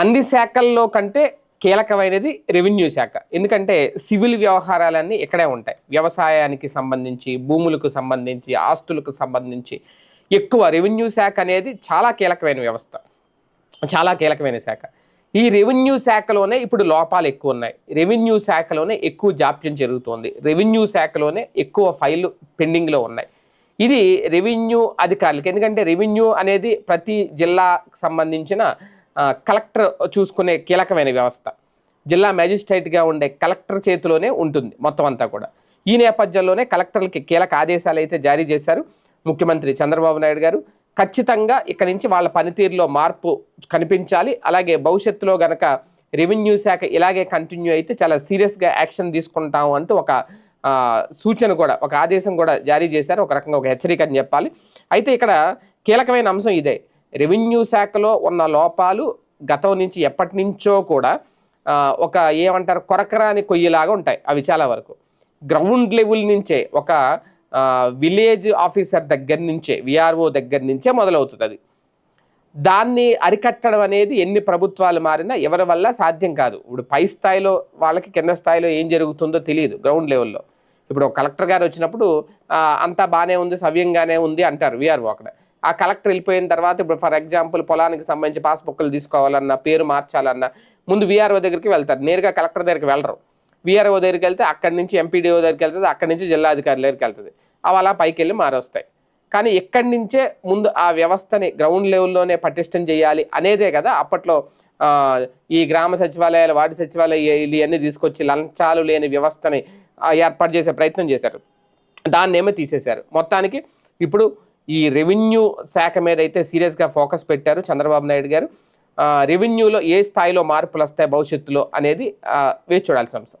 అన్ని శాఖల్లో కంటే కీలకమైనది రెవెన్యూ శాఖ. ఎందుకంటే సివిల్ వ్యవహారాలన్నీ ఇక్కడే ఉంటాయి. వ్యవసాయానికి సంబంధించి భూములకు సంబంధించి ఆస్తులకు సంబంధించి ఎక్కువ రెవెన్యూ శాఖ అనేది చాలా కీలకమైన వ్యవస్థ. చాలా కీలకమైన శాఖ. ఈ రెవెన్యూ శాఖలోనే ఇప్పుడు లోపాలు ఎక్కువ ఉన్నాయి. రెవెన్యూ శాఖలోనే ఎక్కువ జాప్యం జరుగుతోంది. రెవెన్యూ శాఖలోనే ఎక్కువ ఫైళ్ళు పెండింగ్లో ఉన్నాయి. ఇది రెవెన్యూ అధికారులకి. ఎందుకంటే రెవెన్యూ అనేది ప్రతి జిల్లాకు సంబంధించిన కలెక్టర్ చూసుకునే కీలకమైన వ్యవస్థ. జిల్లా మ్యాజిస్ట్రేట్గా ఉండే కలెక్టర్ చేతిలోనే ఉంటుంది మొత్తం అంతా కూడా. ఈ నేపథ్యంలోనే కలెక్టర్లకి కీలక ఆదేశాలు అయితే జారీ చేశారు ముఖ్యమంత్రి చంద్రబాబు నాయుడు గారు. ఖచ్చితంగా ఇక్కడి నుంచి వాళ్ళ పనితీరులో మార్పు కనిపించాలి. అలాగే భవిష్యత్తులో గనక రెవెన్యూ శాఖ ఇలాగే కంటిన్యూ అయితే చాలా సీరియస్గా యాక్షన్ తీసుకుంటాం అంటూ ఒక సూచన కూడా ఒక ఆదేశం కూడా జారీ చేశారు. ఒక రకంగా ఒక హెచ్చరిక అని చెప్పాలి. అయితే ఇక్కడ కీలకమైన అంశం ఇదే. రెవెన్యూ శాఖలో ఉన్న లోపాలు గతం నుంచి ఎప్పటి నుంచో కూడా ఒక ఏమంటారు కొరకరాని కొయ్యిలాగా ఉంటాయి అవి చాలా వరకు. గ్రౌండ్ లెవెల్ నుంచే ఒక విలేజ్ ఆఫీసర్ దగ్గర నుంచే విఆర్ఓ దగ్గర నుంచే మొదలవుతుంది అది. దాన్ని అరికట్టడం అనేది ఎన్ని ప్రభుత్వాలు మారినా ఎవరి వల్ల సాధ్యం కాదు. ఇప్పుడు పై స్థాయిలో వాళ్ళకి కింద స్థాయిలో ఏం జరుగుతుందో తెలియదు గ్రౌండ్ లెవెల్లో. ఇప్పుడు ఒక కలెక్టర్ గారు వచ్చినప్పుడు అంతా బాగానే ఉంది సవ్యంగానే ఉంది అంటారు విఆర్ఓ అక్కడ. ఆ కలెక్టర్ వెళ్ళిపోయిన తర్వాత ఇప్పుడు ఫర్ ఎగ్జాంపుల్ పొలానికి సంబంధించి పాస్బుక్లు తీసుకోవాలన్నా పేరు మార్చాలన్నా ముందు విఆర్ఓ దగ్గరికి వెళ్తారు. నేరుగా కలెక్టర్ దగ్గరికి వెళ్ళరు. విఆర్ఓ దగ్గరికి వెళ్తే అక్కడి నుంచి ఎంపీడీఓ దగ్గరికి వెళ్తుంది అక్కడి నుంచి జిల్లా అధికారుల దగ్గరికి వెళ్తుంది. అవి అలా పైకి వెళ్ళి మారొస్తాయి. కానీ ఎక్కడి నుంచే ముందు ఆ వ్యవస్థని గ్రౌండ్ లెవెల్లోనే పటిష్టం చేయాలి అనేదే కదా అప్పట్లో ఈ గ్రామ సచివాలయాలు వార్డు సచివాలయాలు ఇవన్నీ తీసుకొచ్చి లంచాలు లేని వ్యవస్థని ఏర్పాటు చేసే ప్రయత్నం చేశారు. దాన్నేమో తీసేశారు. మొత్తానికి ఇప్పుడు ఈ రెవెన్యూ శాఖ మీద అయితే సీరియస్గా ఫోకస్ పెట్టారు చంద్రబాబు నాయుడు గారు. రెవెన్యూలో ఏ స్థాయిలో మార్పులు వస్తాయి భవిష్యత్తులో అనేది వేచి చూడాల్సిన అంశం.